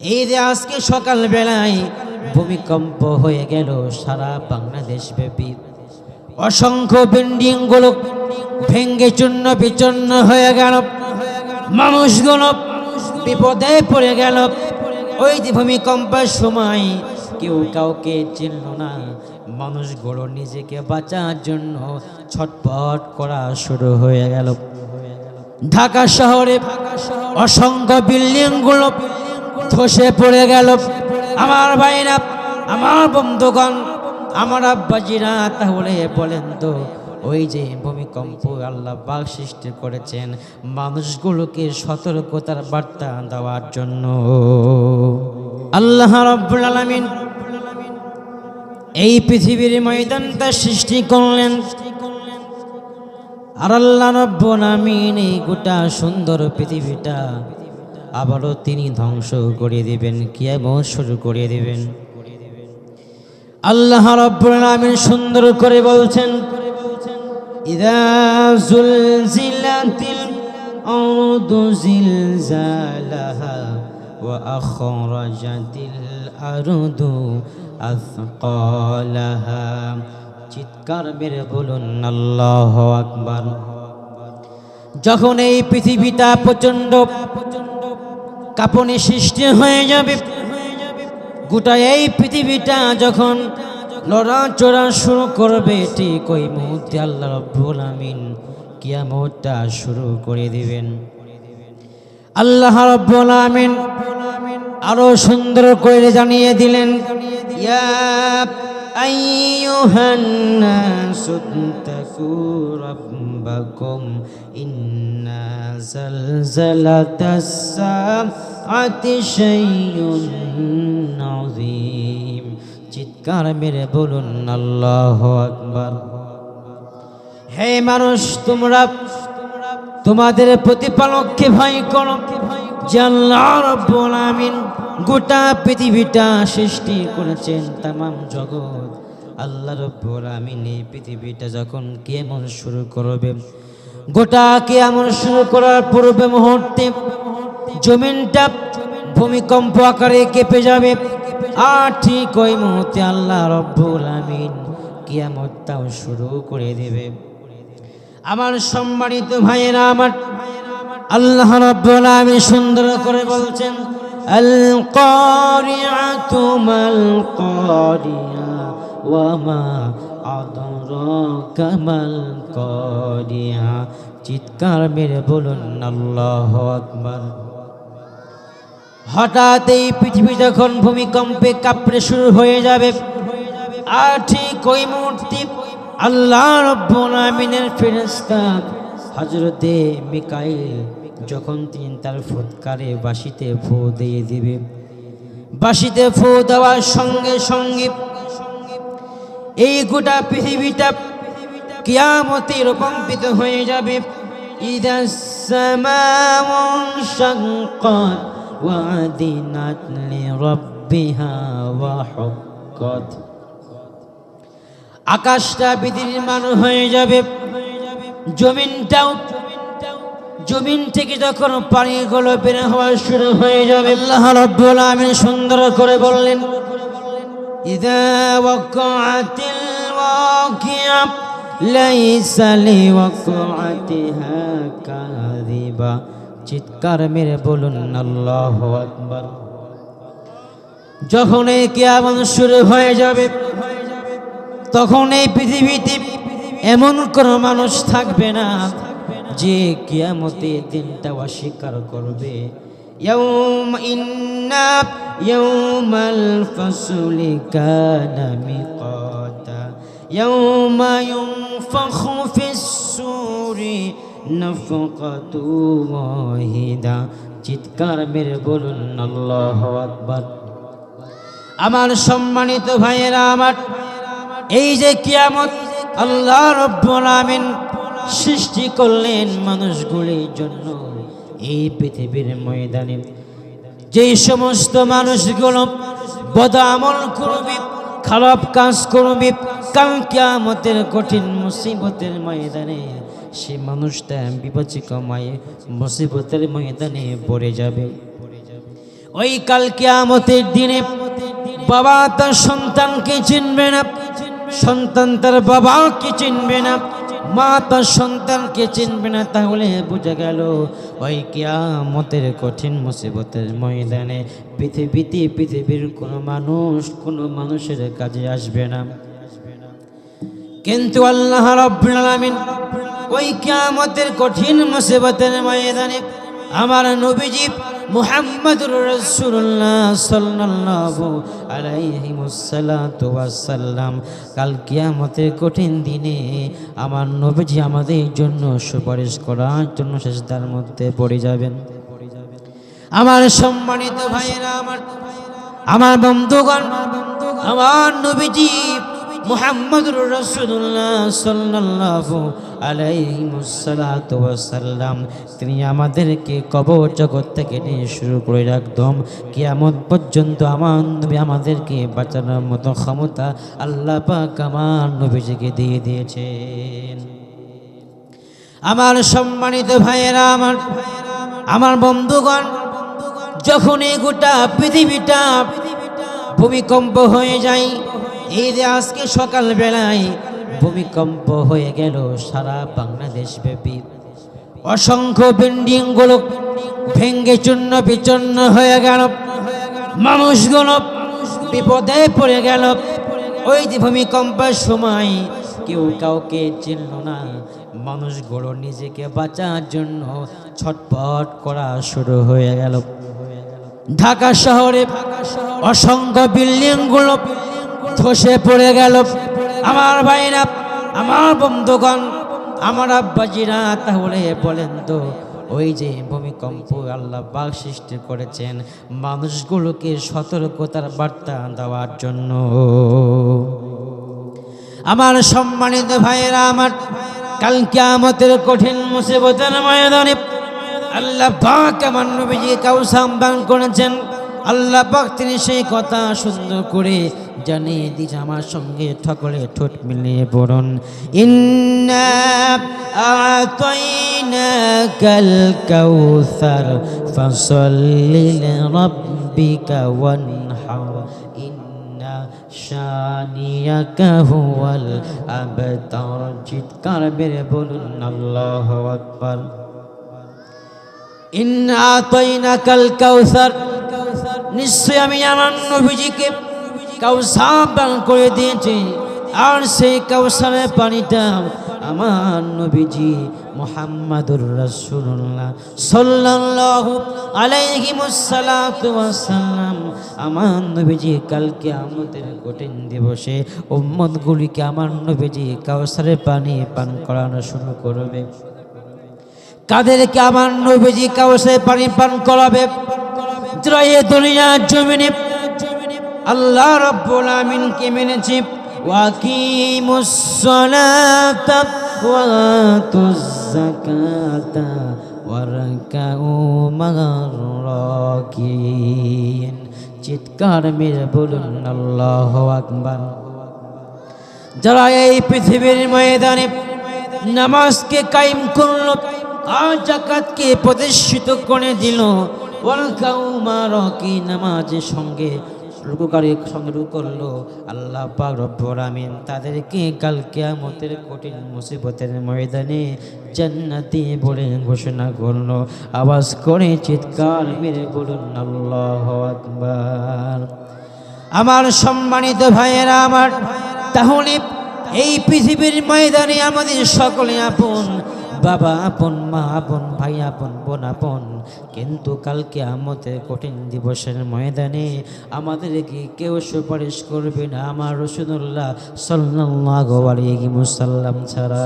এই যে আজকে সকালবেলায় ভূমিকম্প হয়ে গেল সারা বাংলাদেশ ব্যাপী অসংখ্য বিল্ডিংগুলো ভেঙ্গে চূর্ণ বিচন্ন হয়ে গেল। মানুষগুলো বিপদে পড়ে গেল। ওই যে ভূমিকম্পের সময় কেউ কাউকে চিনল না। মানুষগুলো নিজেকে বাঁচার জন্য ছটপট করা শুরু হয়ে গেল। ঢাকা শহরে অসংখ্য বিল্ডিংগুলো ধসে পড়ে গেল। আমার ভাইরা, আমার বন্ধুগণ, আমার আব্বাজিরা তাহলে বলেন তো, ওই যে ভূমিকম্প আল্লাহ বাঘ সৃষ্টি করেছেন, মানুষগুলোকে সতর্কতার বার্তা দেওয়ার জন্য। আল্লাহ রব্বুল আলামিন এই পৃথিবীর ময়দানটা সৃষ্টি করলেন। আর আল্লাহ রব্বুল আমিন এই গোটা সুন্দর পৃথিবীটা আবারও তিনি ধ্বংস করে দিবেন, কিয়ামত শুরু করে দেবেন। আল্লাহ রব্বুল আমিন সুন্দর করে বলছেন, ইদা জুলজিলাতিল আরদু জিলজালাহা ওয়া আখরাজাতিল আরদু আথকালাহা। চিৎকার মেরে বলুন, আল্লাহ আকবার। যখন এই পৃথিবীটা প্রচণ্ড কাঁপনে সৃষ্টি হয়ে যাবে। গোটা এই পৃথিবীটা যখন লড়াচড়া শুরু করবে, ঠিক ওই মুহূর্তে আল্লাহ রব্বুল আমিন কিয়ামতটা শুরু করে দিবেন। আল্লাহ রব্বুল আমিন আরও সুন্দর করে জানিয়ে দিলেন, ইয়া আইয়ুহান নাসু তাকু রাব্বাকুম জালজালাতাস সাআতি শাইউন আযীম চিৎকার মেরে বলুন, আল্লাহু আকবার। হে মানুষ, তোমরা, তোমাদের প্রতিপালককে ভয় করো আমিন গোটা পৃথিবীটা সৃষ্টি করেছেন তামাম জগৎ। আল্লাহ রব্বুল আমিন এই পৃথিবীটা যখন কেমন শুরু করবে গোটা কেমন শুরু করার পূর্বে মুহূর্তে জমিনটা ভূমিকম্প আকারে কেঁপে যাবে। আর ঠিক ওই মুহূর্তে আল্লাহ রব্বুল আমিন কিয়ামতটাও শুরু করে দেবে। আমার সম্মানিত ভাইয়েরা, আমার আল্লাহ রাব্বুল আলামিন সুন্দর করে বলছেন আল কারিআতু মাল কারিয়া ওয়া মা আদরাকা মাল কারিয়া, চিৎকার মেরে বলুন, আল্লাহু আকবার। হঠাৎ এই পৃথিবী যখন ভূমিকম্পে কাঁপড়ে শুরু হয়ে যাবে, আর ঠিক ওই মুহূর্তে আল্লাহ রব্বুল আমিনের ফেরেশতা হযরতে মিকাইল যখন তিনি তার ফুৎকারে বাঁশিতে ফু দিয়ে দিবে, বাঁশিতে ফু দেওয়ার সঙ্গে সঙ্গে এই গোটা পৃথিবীটা কিয়ামতে রূপান্তরিত হয়ে যাবে। আকাশটা বিদীর্মান হয়ে যাবে। জমিনটাও জমিন থেকে যখন পানি পানিগুলো বের হওয়া শুরু হয়ে যাবে। আল্লাহ রব্বুল আমিন সুন্দর করে বললেন, ইদা লাইসা লিওয়াকাতিহা কাযিবা চিৎকার মেরে বলুন আল্লাহু আকবার যখন এই কিয়ামত শুরু হয়ে যাবে তখন এই পৃথিবীতে এমন কোনো মানুষ থাকবে না যে কিয়ামতে দিনটা অস্বীকার করবে يوم إنا يوم الفصل كان ميقاتا يوم ينفخ في السور نفقة واحدة চিৎকার মেরে বলুন আল্লাহ আকবার আমার সম্মানিত ভাইয়েরা আমার এই যে কিয়ামত আল্লাহ রব্বুল আমিন সৃষ্টি করলেন মানুষগুলির জন্য এই পৃথিবীর ময়দানে যেই সমস্ত মানুষগুলো বদ আমল করবে খারাপ কাজ করবি, কাল কিয়ামতের কঠিন মুসিবতের ময়দানে, সে মানুষটা বিপচিকমায় মুসিবতের ময়দানে পড়ে যাবে। ওই কাল কিয়ামতের দিনে বাবা তার সন্তানকে চিনবে না, সন্তান তার বাবাকে চিনবে না। মা তার সন্তানকে চিনবে না তাহলে বোঝা গেল, ওই কিয়ামতের কঠিন মুসিবতের ময়দানে পৃথিবীতে পৃথিবীর কোনো মানুষ কোনো মানুষের কাজে আসবে না। কিন্তু আল্লাহ রাব্বুল আলামিন ওই কিয়ামতের কঠিন মুসিবতের ময়দানে আমার নবীজি মুহাম্মদুর রাসূলুল্লাহ সাল্লাল্লাহু আলাইহি ওয়াসাল্লাম কাল কিয়ামতের কঠিন দিনে আমার নবীজি আমাদের জন্য সুপারিশ করার জন্য শেষদার মধ্যে পড়ে যাবেন। আমার সম্মানিত ভাইয়েরা, আমার আমার বন্ধুগণ, আমার নবীজি মুহাম্মদুর রাসূলুল্লাহ সাল্লাল্লাহু আলাইহি ওয়াসাল্লাতু ওয়াসাল্লাম তিনি আমাদেরকে কবর জগৎ থেকে নিয়ে শুরু করে রাখদম কিয়ামত পর্যন্ত আমার নবী আমাদেরকে বাঁচানোর মতো ক্ষমতা আল্লাহ পাক আমার নবীজিকে দিয়ে দিয়েছেন। আমার সম্মানিত ভাইয়েরা, আমার আমার বন্ধুগণ যখন এই গোটা পৃথিবীটা ভূমিকম্প হয়ে যায় এই যে আজকে সকালবেলায় ভূমিকম্প হয়ে গেল সারা বাংলাদেশ ব্যাপী অসংখ্য বিল্ডিংগুলো ভেঙ্গে চূর্ণ বিচন্ন হয়ে গেল। মানুষগুলো বিপদে পড়ে গেল। ওই যে ভূমিকম্পের সময় কেউ কাউকে চিনল না। মানুষগুলো নিজেকে বাঁচার জন্য ছটপট করা শুরু হয়ে গেল। ঢাকা শহরে অসংখ্য বিল্ডিংগুলো ধসে পড়ে গেল। আমার ভাইরা, আমার বন্ধুগণ, আমার আব্বাজিরা তাহলে বলেন তো, ওই যে ভূমিকম্প আল্লাহ বাঘ সৃষ্টি করেছেন, মানুষগুলোকে সতর্কতার বার্তা দেওয়ার জন্য। আমার সম্মানিত ভাইয়েরা আমার কালকে আমাদের কঠিন মুসিবতের ময়দানে আল্লাহ পাক আমার নবীজি কাউসাম করেছেন। আল্লাহ পাক তিনি সেই কথা সুন্দর করে জানিয়ে দিয়েছে আমার সঙ্গে ঠকলে ঠোঁট মিলিয়ে পড়ুন আতাইনাকাল কাউসার, ফাসাল্লি লিরাব্বিকা ওয়ানহার। ইন্না শানিয়াকা হুয়াল আবতার, চিৎকার বেড়ে বলুন আল্লাহু আকবার। ইন্না আতাইনাকাল কাউসার নিশ্চয় আমি আমার নবীজিকে কাউসার দান করে দিয়েছি। আর সেই কাউসারের পানিটা আমার নবীজি মোহাম্মদুর রাসূলুল্লাহ সাল্লাল্লাহু আলাইহি ওয়াসাল্লাম আমার নবীজি কালকে আমাদের কঠিন দিবসে উম্মতগুলিকে আমার নবীজি কাউসারের পানি পান করানো শুরু করবে। কাদেরকে আমার নবীজি কাউসে পানি পান করাবে? দুনিয়ার জমিনে আল্লাহ রাব্বুল আমিনকে মেনেছে। ওয়ারকাউ চিৎকার মেরে বলুন, আল্লাহু আকবার। যারা এই পৃথিবীর ময়দানে নামাজকে কায়েম করল, আর জাকাতকে প্রতিষ্ঠিত করে দিল ওয়াল কাউমার কি নামাজের সঙ্গে রুকুকারী সঙ্গে রুকু করল। আল্লাহ পাক রব্বুল আমিন তাদেরকে কাল কিয়ামতের কঠিন মুসিবতের ময়দানে জান্নাতি বলে ঘোষণা করল। আওয়াজ করে চিৎকার মেরে বলুন, আল্লাহু আকবার। আমার সম্মানিত ভাইয়েরা আমার, তাহলে এই পৃথিবীর ময়দানে আমাদের সকলে আপন। বাবা আপন, মা আপন, ভাই আপন, বোন আপন। কিন্তু কালকে আমাদের কঠিন দিবসের ময়দানে আমাদেরকে কেউ সুপারিশ করবে না আমার রসুল্লাহ সাল্লাল্লাহু আলাইহি মুসাল্লাম ছাড়া।